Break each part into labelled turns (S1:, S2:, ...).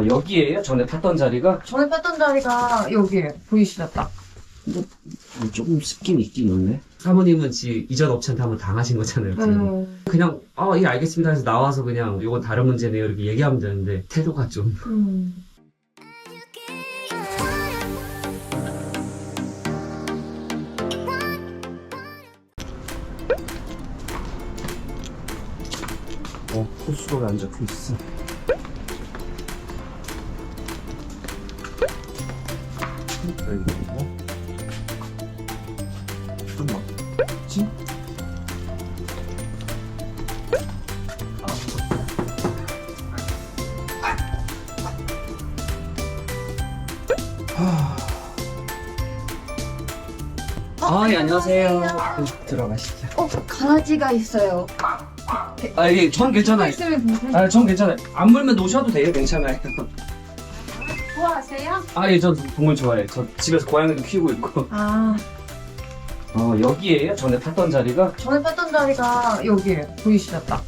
S1: 어, 여기에요? 전에 탔던 자리가?
S2: 전에 뺐던 자리가 여기에 보이시죠? 딱.
S1: 어, 조금 습긴 있긴 있네. 사모님은 지 이전 업체한테 한번 당하신 거잖아요. 지금.
S2: 음.
S1: 그냥, 아, 예, 알겠습니다 해서 나와서 그냥, 이건 다른 문제네요. 이렇게 얘기하면 되는데, 태도가 좀.
S2: 음.
S1: 어, 코스로가 안 적혀 있어. 여기 있고. 뭐? 지? 아, 예, 안녕하세요. 들어가시죠.
S2: 어, 강아지가 있어요.
S1: 아, 예, 전 괜찮아요.
S2: 있으면 괜찮아요.
S1: 아, 전 괜찮아요. 안 물면 놓으셔도 돼요. 괜찮아요.
S2: 좋아하세요?
S1: 아, 예, 저 동물 좋아해요. 저 집에서 고양이도 키우고 있고.
S2: 아,
S1: 어, 여기에요? 전에 탔던 자리가?
S2: 전에 뺐던 자리가 여기에 보이시죠? 딱.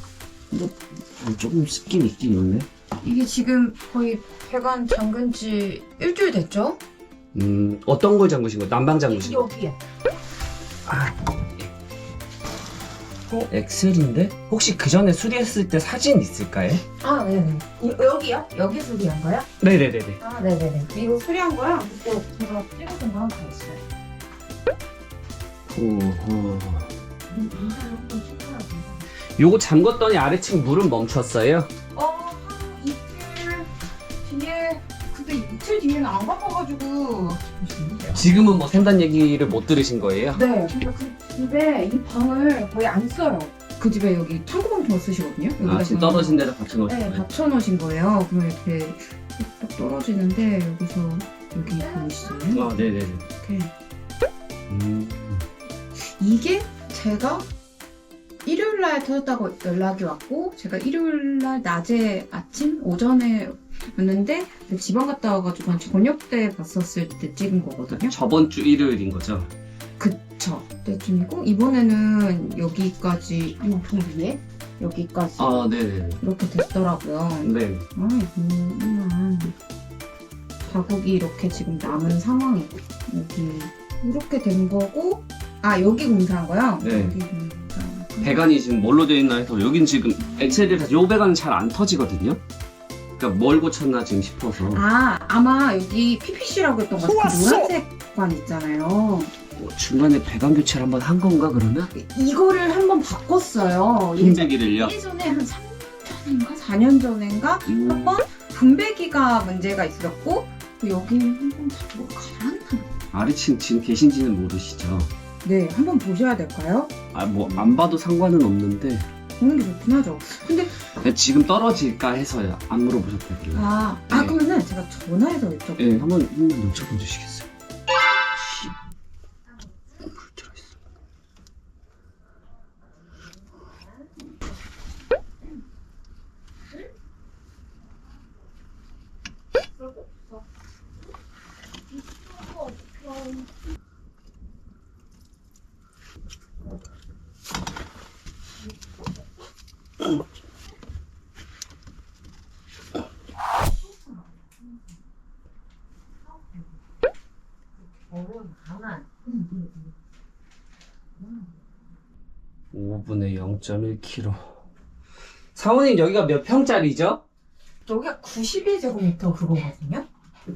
S1: 어, 조금 습긴 있긴 있네.
S2: 이게 지금 거의 배관 잠근 지 일주일 됐죠?
S1: 음, 어떤 걸 잠그신 거예요? 난방 잠그신 거예요?
S2: 여기에.
S1: 아, 어, 엑셀인데? 혹시 그 전에 수리했을 때 사진 있을까요?
S2: 아, 네네. 이- 여기요? 여기 수리한 거요?
S1: 네네네네.
S2: 아, 네네네. 이거 수리한 거요? 그때 제가 찍어둔 거 하나 더 있어요.
S1: 오호.
S2: 인사를 한번 찍어야 돼요.
S1: 요거 잠궜더니 아래층 물은 멈췄어요?
S2: 어, 한 이틀 뒤에, 근데 이틀 뒤에는 안 바빠가지고. 잠시만요.
S1: 지금은 뭐 샌단 얘기를 못 들으신 거예요?
S2: 네, 근데 그 집에 이 방을 거의 안 써요. 그 집에 여기 창고방 더 쓰시거든요.
S1: 아,
S2: 여기다가
S1: 지금 떨어진 데다 받쳐놓으신
S2: 네,
S1: 거예요?
S2: 받쳐놓으신 거예요. 그러면 이렇게 딱 떨어지는데 여기서 여기 보이시나요?
S1: 아, 네네네.
S2: 이렇게
S1: 음.
S2: 이게 제가 일요일 날 터졌다고 연락이 왔고 제가 일요일 날 낮에 아침 오전에 왔는데 지방 갔다 와가지고 한 저녁 때 봤었을 때 찍은 거거든요.
S1: 저번 주 일요일인 거죠?
S2: 그쵸 때쯤이고 이번에는 여기까지 이통 위에 여기까지
S1: 아, 네네네.
S2: 이렇게 됐더라고요.
S1: 네.
S2: 아 이거만 자국이 이렇게 지금 남은 상황이고 여기 이렇게 된 거고 아 여기 공사한 거요?
S1: 네.
S2: 여기 공사.
S1: 배관이 지금 뭘로 되어 있나 해서 여긴 지금 엑셀이라서 요 배관은 잘 안 터지거든요. 그러니까 뭘 고쳤나 지금 싶어서
S2: 아 아마 여기 PPC라고 했던 것 같아요. 노란색 관 있잖아요.
S1: 뭐 중간에 배관 교체를 한번 한 건가 그러면?
S2: 이거를 한번 바꿨어요.
S1: 흰자기를요?
S2: 예전에 한 3년 전인가 4년 전인가
S1: 음,
S2: 한번 분배기가 문제가 있었고 또 여기 한번 뭐 갈았나?
S1: 아래층 지금 계신지는 모르시죠?
S2: 네, 한번 보셔야 될까요?
S1: 아 뭐 안 봐도 상관은 없는데
S2: 보는 게 좋긴 하죠. 근데
S1: 지금 떨어질까 해서요. 안 물어보셨다길래.
S2: 아, 아
S1: 네.
S2: 그러면은 제가 전화해서 여쭤볼게요.
S1: 예, 한번 한번 여쭤봐 주시겠어요? 씨. 불 들어있어. 오 5분에 0.1kg. 사모님 여기가 몇 평짜리죠?
S2: 여기가 91제곱미터 그거거든요?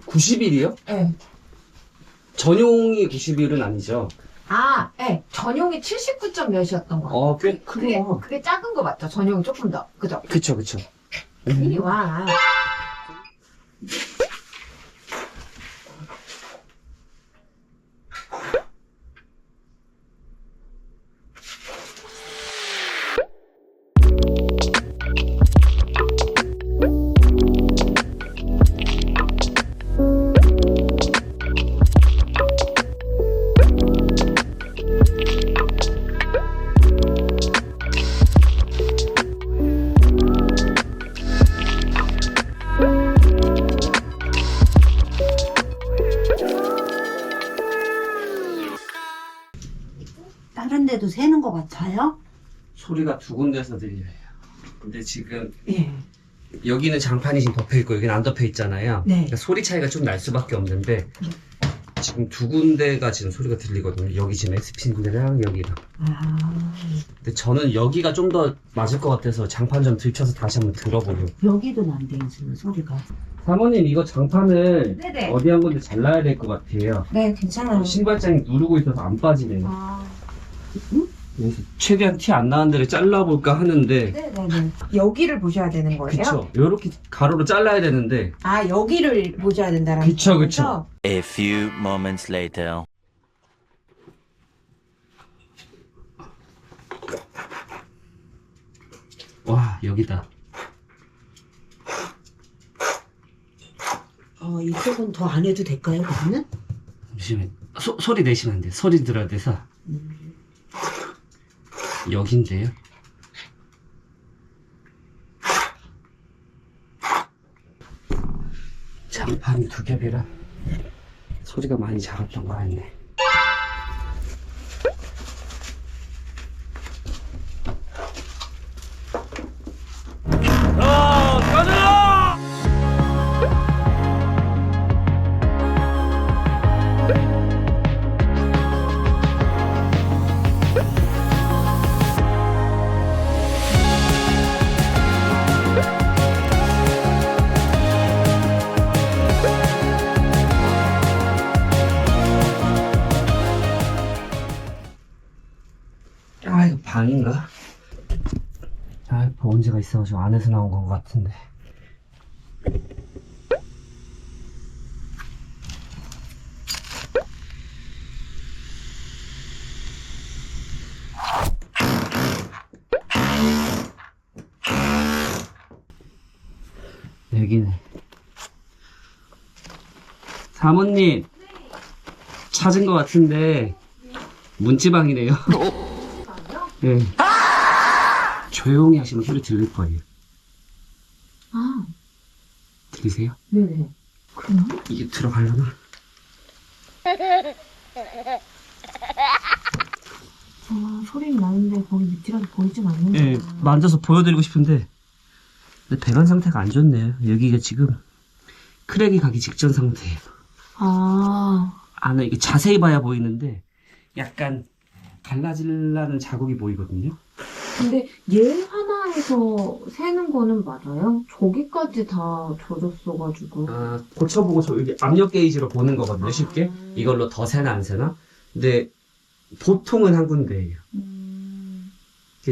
S1: 90일이요?
S2: 네.
S1: 전용이 90일은 아니죠?
S2: 아, 네. 전용이 79점 몇이었던 거 같아요.
S1: 어, 꽤
S2: 그게,
S1: 크구나.
S2: 그게 작은 거 맞죠? 전용이 조금 더. 그죠?
S1: 그쵸, 그쵸.
S2: 이리 와.
S3: 데도 새는 것 같아요?
S1: 소리가 두 군데서 들려요. 근데 지금
S3: 예.
S1: 여기는 장판이 지금 덮여 있고 여기는 안 덮여 있잖아요.
S2: 네.
S1: 그러니까 소리 차이가 좀 날 수밖에 없는데 지금 두 군데가 지금 소리가 들리거든요. 여기 지금 엑스핀이랑 여기가.
S2: 아,
S1: 근데 저는 여기가 좀 더 맞을 것 같아서 장판 좀 들춰서 다시 한번 들어보려고.
S3: 여기도 난데 지금 소리가.
S1: 사모님 이거 장판을
S2: 네네.
S1: 어디 한 군데 잘라야 될 것 같아요.
S2: 네, 괜찮아요.
S1: 신발장이 누르고 있어서 안 빠지네요.
S2: 아,
S1: 그래서 최대한 티 안 나는 데를 잘라볼까 하는데
S2: 네네네. 여기를 보셔야 되는 거예요?
S1: 그쵸 요렇게 가로로 잘라야 되는데
S2: 아, 여기를 보셔야 된다는
S1: 그쵸,
S2: 거죠?
S1: 그쵸.
S4: A few moments later.
S1: 와 여기다
S3: 어, 이쪽은 더 안 해도 될까요, 그러면?
S1: 잠시만 소, 소리 내시면 안 돼요 소리 들어야 돼서 여긴데요? 장판이 두 겹이라 소리가 많이 작았던 거 같네 아 보온재가 있어가지고 안에서 나온 건 같은데. 여기네. 사모님 찾은 것 같은데 문지방이네요. 네. 조용히 하시면 소리 들릴 거예요.
S2: 아,
S1: 들리세요?
S3: 네네.
S2: 그럼?
S1: 이게 들어가려나?
S3: 아, 소리는 나는데 거기 밑이라도 보이진 않는다.
S1: 네, 만져서 보여드리고 싶은데 근데 배관 상태가 안 좋네요. 여기가 지금 크랙이 가기 직전 상태예요.
S3: 아,
S1: 안에 이게 자세히 봐야 보이는데 약간 갈라질라는 자국이 보이거든요.
S3: 근데 얘 하나에서 새는 거는 맞아요? 저기까지 다 젖었어가지고.
S1: 아, 고쳐보고 저 여기 압력 게이지로 보는 거거든요. 쉽게 이걸로 더 새나 안 새나. 근데 보통은 한 군데예요.
S3: 음,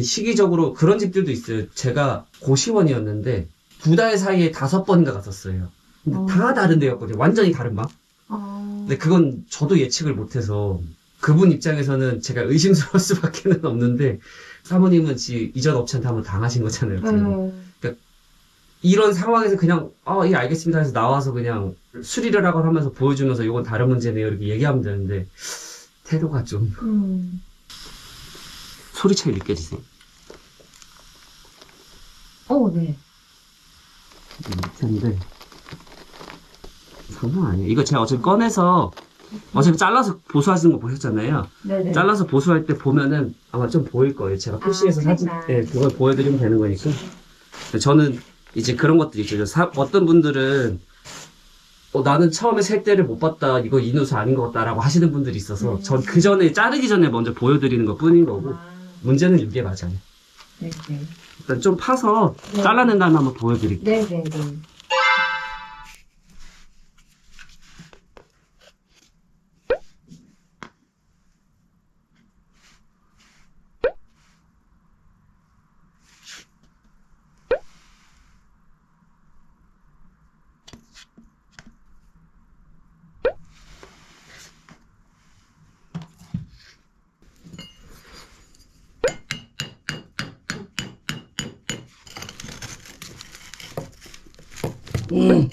S1: 시기적으로 그런 집들도 있어요. 제가 고시원이었는데 두 달 사이에 다섯 번인가 갔었어요. 근데
S3: 어.
S1: 다 다른 데였거든요. 완전히 다른 방.
S3: 아,
S1: 근데 그건 저도 예측을 못해서 그분 입장에서는 제가 의심스러울 수밖에는 없는데 사모님은 지 이전 업체한테 한번 당하신 거잖아요.
S3: 네.
S1: 이런 상황에서 그냥 아 예 알겠습니다 해서 나와서 그냥 수리를 하거나 하면서 보여주면서 이건 다른 문제네요 이렇게 얘기하면 되는데 태도가 좀
S3: 음,
S1: 소리 차이 느껴지세요?
S3: 어, 네.
S1: 텐데 장난 아니에요. 이거 제가 어차피 꺼내서 어차피 잘라서 보수하시는 거 보셨잖아요.
S3: 네네.
S1: 잘라서 보수할 때 보면은 아마 좀 보일 거예요. 제가 푸시해서
S3: 아,
S1: 사진. 네, 그걸 보여드리면 되는 거니까. 저는 이제 그런 것들이 있죠. 사- 어떤 분들은 어, 나는 처음에 셀 때를 못 봤다. 이거 이누수 아닌 것 같다라고 하시는 분들이 있어서
S3: 음.
S1: 전그 전에 자르기 전에 먼저 보여드리는 것 뿐인 거고
S3: 아,
S1: 문제는 이게 맞아요.
S3: 네 네.
S1: 일단 좀 파서
S3: 네.
S1: 잘라낸 다음에 한번 보여드릴게요.
S3: 네 네 네.
S1: 음.